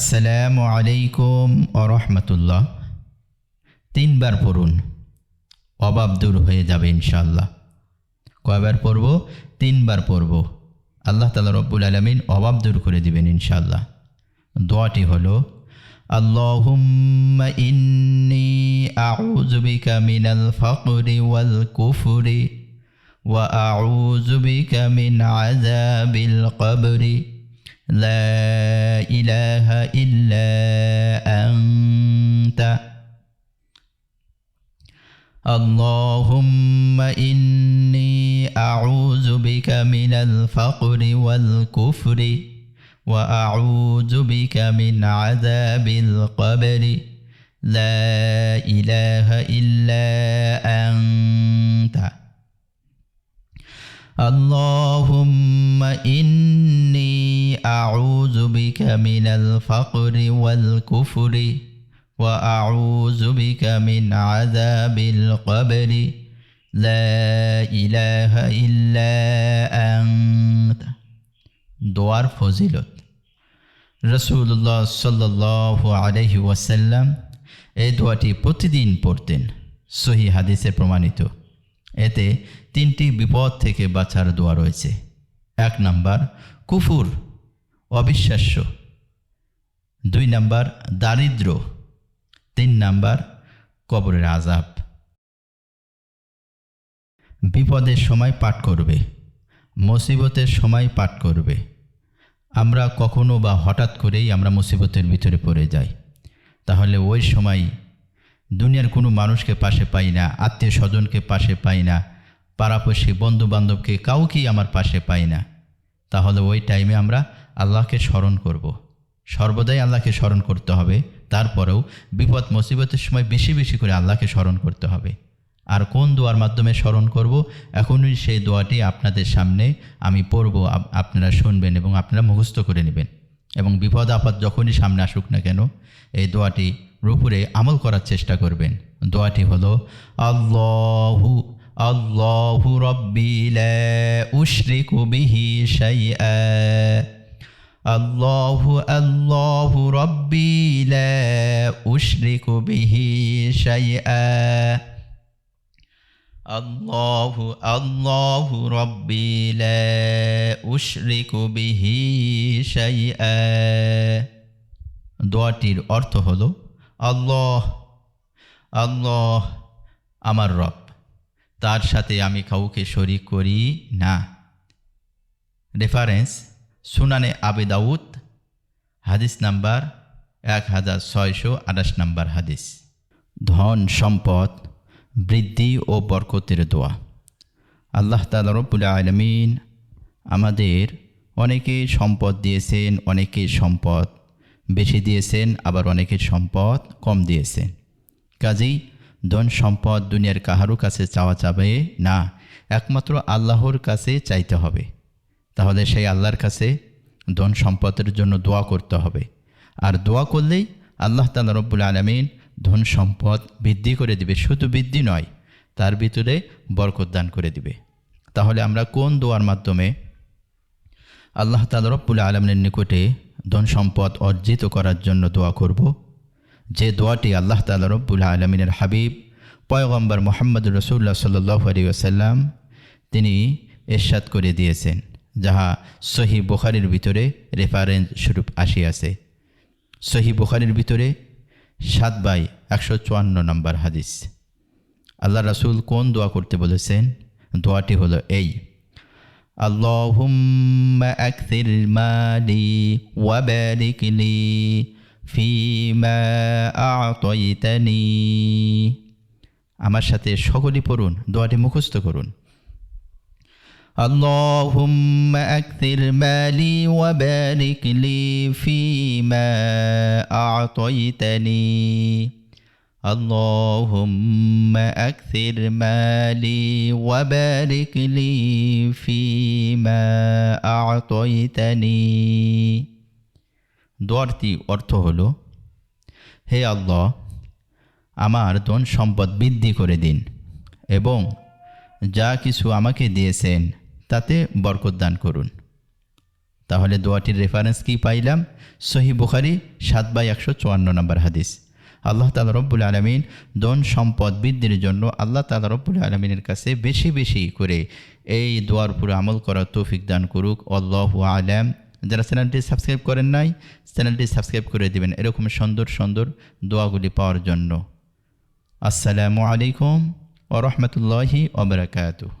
আসসালামু আলাইকুম রহমতুল্লাহ। তিনবার পড়ুন অভাব দূর হয়ে যাবে ইনশাল্লাহ কয়বার পড়ব? তিনবার পড়ব। আল্লাহ তালা রব্বুল আলমিন অভাব দূর করে দিবেন ইনশাল্লাহ দোয়াটি হলো ওয়াল কুফরি ওয়া আউযু বিকা মিন لا إله إلا أنت. اللهم إني أعوذ بك من الفقر والكفر وأعوذ بك من عذاب القبر. لا إله إلا أنت. اللهم إني بك من الفقر والكفر وأعوذ بك من عذاب القبر لا إله إلا أنت দোয়ার ফজিলত রসুল্লাহ সাল্লাহ আলহি ওয়াসাল্লাম এই দোয়াটি প্রতিদিন পড়তেন সহি হাদিসে প্রমাণিত এতে তিনটি বিপদ থেকে বাঁচার দোয়া রয়েছে এক নাম্বার কুফুর অবিশ্বাস্য। দুই নাম্বার, দারিদ্র। তিন নাম্বার, কবরের আজাব বিপদের সময় পাঠ করবে, মুসিবতের সময় পাঠ করবে। আমরা কখনো বা হঠাৎ করেই আমরা মুসিবতের ভিতরে পড়ে যাই। তাহলে ওই সময় দুনিয়ার কোনো মানুষকে পাশে পাই না আত্মীয় স্বজনকে পাশে পাই না, পাড়াপড়শি বন্ধু বান্ধবকে কাউকেই আমার পাশে পাই না। তাহলে ওই টাইমে আমরা আল্লাহকে স্মরণ করব। সর্বদাই আল্লাহকে স্মরণ করতে হবে। তারপরেও বিপদ, মুসিবতের সময় বেশি বেশি করে আল্লাহকে স্মরণ করতে হবে। আর কোন দোয়ার মাধ্যমে স্মরণ করব? এখনই সেই দোয়াটি আপনাদের সামনে আমি পড়ব আপনারা শুনবেন এবং আপনারা মুখস্থ করে নেবেন। এবং বিপদ, আপদ যখনই সামনে আসুক না কেন, এই দোয়াটি রূপুরে আমল করার চেষ্টা করবেন। দোয়াটি হলো, আল্লাহু আল্লাহু রব্বি লা উশরিকু বিহি শাইআ। الله الله ربي لا أشرك به شيئا الله الله ربي لا أشرك به شيئا দোয়াটির অর্থ হলো আল্লাহ আল্লাহ আমার রব তার সাথে আমি কাউকে শরিক করি না রেফারেন্স সুনানে আবে দাউদ, হাদিস নাম্বার এক হাজার ছয়শো আঠাশ নাম্বার হাদিস। ধন, সম্পদ, বৃদ্ধি ও বরকতের দোয়া। আল্লাহ তালা রব্বুল আলমিন আমাদের অনেকে সম্পদ দিয়েছেন, অনেকে সম্পদ বেশি দিয়েছেন, আবার অনেকের সম্পদ কম দিয়েছেন। কাজেই ধন, সম্পদ দুনিয়ার কাহারও কাছে চাওয়া যাবে না, একমাত্র আল্লাহর কাছে চাইতে হবে। তাহলে সেই আল্লাহর কাছে ধন সম্পদের জন্য দোয়া করতে হবে। আর দোয়া করলেই আল্লাহ তালা রব্বুল আলমিন ধন সম্পদ বৃদ্ধি করে দিবে, শুধু বৃদ্ধি নয়, তার ভিতরে বরকত দান করে দিবে। তাহলে আমরা কোন দোয়ার মাধ্যমে আল্লাহ তালা রব্বুল আলমিনের নিকটে ধন সম্পদ অর্জিত করার জন্য দোয়া করব? যে দোয়াটি আল্লাহ তালা রব্বুল আলমিনের হাবিব, পয়গম্বর মোহাম্মদ রসুল্লাহ সাল্লাহ আলী আসাল্লাম তিনি এরশাদ করে দিয়েছেন। যাহা সহি বুখারির ভিতরে রেফারেন্স স্বরূপ আসিয়াছে সহি বুখারির ভিতরে সাত বাই একশো চুয়ান্ন নম্বর হাদিস আল্লাহ রাসূল কোন দোয়া করতে বলেছেন দোয়াটি হলো এই اللهم أكثر مالي وبارك لي فيما أعطيتني আমার সাথে সকলেই পড়ুন দোয়াটি মুখস্থ করুন اللهم أكثر مالي وبارك لي فيما أعطيتني اللهم أكثر مالي وبارك لي فيما أعطيتني দোয়ারটি অর্থ হলো হে আল্লাহ আমার ধন সম্পদ বৃদ্ধি করে দিন এবং যা কিছু আমাকে দিয়েছেন তাতে বরকত দান করুন। তাহলে দোয়াটির রেফারেন্স কি পাইলাম? সহি বুখারি সাত বাই একশো চুয়ান্ন নম্বর হাদিস। আল্লাহ তালা রব্বুল আলমিন ধন সম্পদ বৃদ্ধির জন্য আল্লাহ তালা রব্বুল আলমিনের কাছে বেশি বেশি করে এই দোয়ার উপরে আমল করার তৌফিক দান করুক। আল্লাহ আলাম। যারা চ্যানেলটি সাবস্ক্রাইব করেন নাই, চ্যানেলটি সাবস্ক্রাইব করে দিবেন এরকম সুন্দর সুন্দর দোয়াগুলি পাওয়ার জন্য। আসসালামু আলাইকুম ও রহমতুল্লাহি ওবরাকাতুহ